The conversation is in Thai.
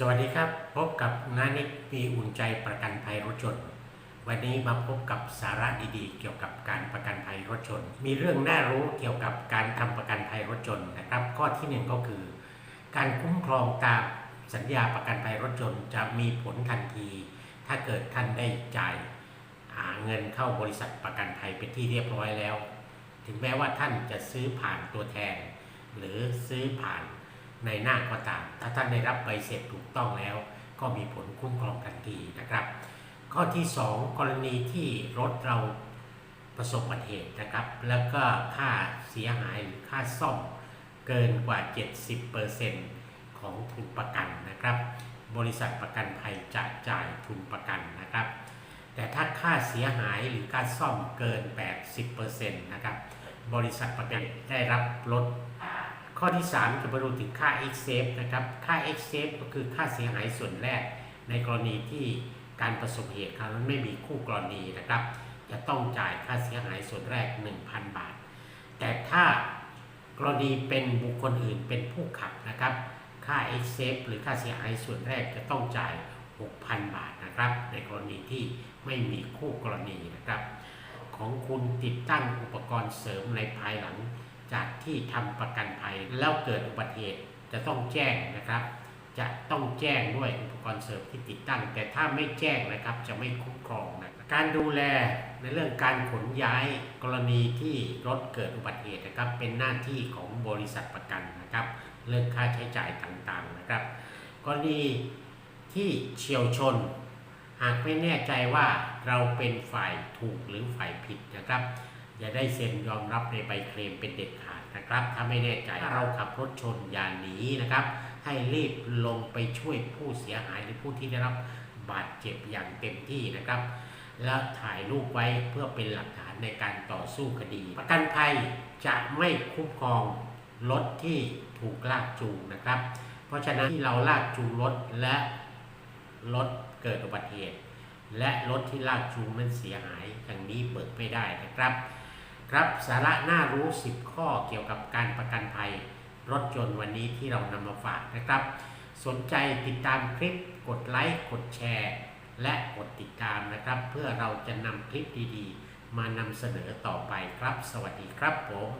สวัสดีครับ พบกับนานิกมีอุ่นใจประกันภัยรถยนต์วันนี้มาพบกับสาระดีๆ เกี่ยวกับการประกันภัยรถยนต์มีเรื่องน่ารู้เกี่ยวกับการทำประกันภัยรถยนต์นะครับ ข้อที่หนึ่งก็คือ การคุ้มครองตามสัญญาประกันภัยรถยนต์จะมีผลทันที ถ้าเกิดท่านได้จ่ายหาเงินเข้าบริษัทประกันภัยเป็นที่เรียบร้อยแล้ว ถึงแม้ว่าท่านจะซื้อผ่านตัวแทน หรือซื้อผ่าน ในหน้าก็ตาม ถ้าท่านได้รับใบเสร็จถูกต้องแล้ว ก็มีผลคุ้มครองทันทีนะครับ ข้อที่ 2 กรณีที่รถเราประสบอุบัติเหตุนะครับ แล้วก็ค่าเสียหายหรือค่าซ่อมเกินกว่า 70%ของทุนประกันนะครับ บริษัทประกันภัยจะจ่ายทุนประกันนะครับ แต่ถ้าค่าเสียหายหรือค่าซ่อมเกิน 80%นะครับ บริษัทประกันได้รับลด ข้อที่ 3 จะมาดูถึงค่า x s a f e นะครับ ค่า x s a f e ก็คือค่าเสียหายส่วนแรก ในกรณีที่การประสบเหตุครั้งนั้นไม่มีคู่กรณีนะครับ จะต้องจ่ายค่าเสียหายส่วนแรก 1,000 บาท แต่ถ้ากรณีเป็นบุคคลอื่นเป็นผู้ขับนะครับ ค่า x s a f e หรือค่าเสียหายส่วนแรกจะต้องจ่าย 6,000 บาทนะครับ ในกรณีที่ไม่มีคู่กรณีนะครับ ของคุณติดตั้งอุปกรณ์เสริมในภายหลัง จากที่ทำประกันภัยแล้วเกิดอุบัติเหตุจะต้องแจ้งนะครับ จะต้องแจ้งด้วยอุปกรณ์เสริมที่ติดตั้ง แต่ถ้าไม่แจ้งนะครับจะไม่คุ้มครองนะการดูแลในเรื่องการขนย้ายกรณีที่รถเกิดอุบัติเหตุนะครับ เป็นหน้าที่ของบริษัทประกันนะครับ เรื่องค่าใช้จ่ายต่างๆนะครับ กรณีที่เฉียวชน หากไม่แน่ใจว่าเราเป็นฝ่ายถูกหรือฝ่ายผิดนะครับ อย่าได้เซ็นยอมรับในใบเคลมเป็นเด็ดขาดนะครับ ถ้าไม่แน่ใจถ้าเราขับรถชนอย่าหนีนะครับ ให้รีบลงไปช่วยผู้เสียหายหรือผู้ที่ได้รับบาดเจ็บอย่างเต็มที่นะครับ แล้วถ่ายรูปไว้เพื่อเป็นหลักฐานในการต่อสู้คดี ประกันภัยจะไม่คุ้มครองรถที่ถูกลากจูงนะครับ เพราะฉะนั้นที่เราลากจูงรถและรถเกิดอุบัติเหตุและรถที่ลากจูงนั้นเสียหายอย่างนี้เบิกไม่ได้นะครับ ครับสาระน่ารู้ 10 ข้อเกี่ยวกับการประกันภัยรถยนต์วันนี้ที่เรานำมาฝากนะครับ สนใจติดตามคลิปกดไลค์กดแชร์ และกดติดตามนะครับ เพื่อเราจะนำคลิปดีๆ มานำเสนอต่อไปครับ สวัสดีครับผม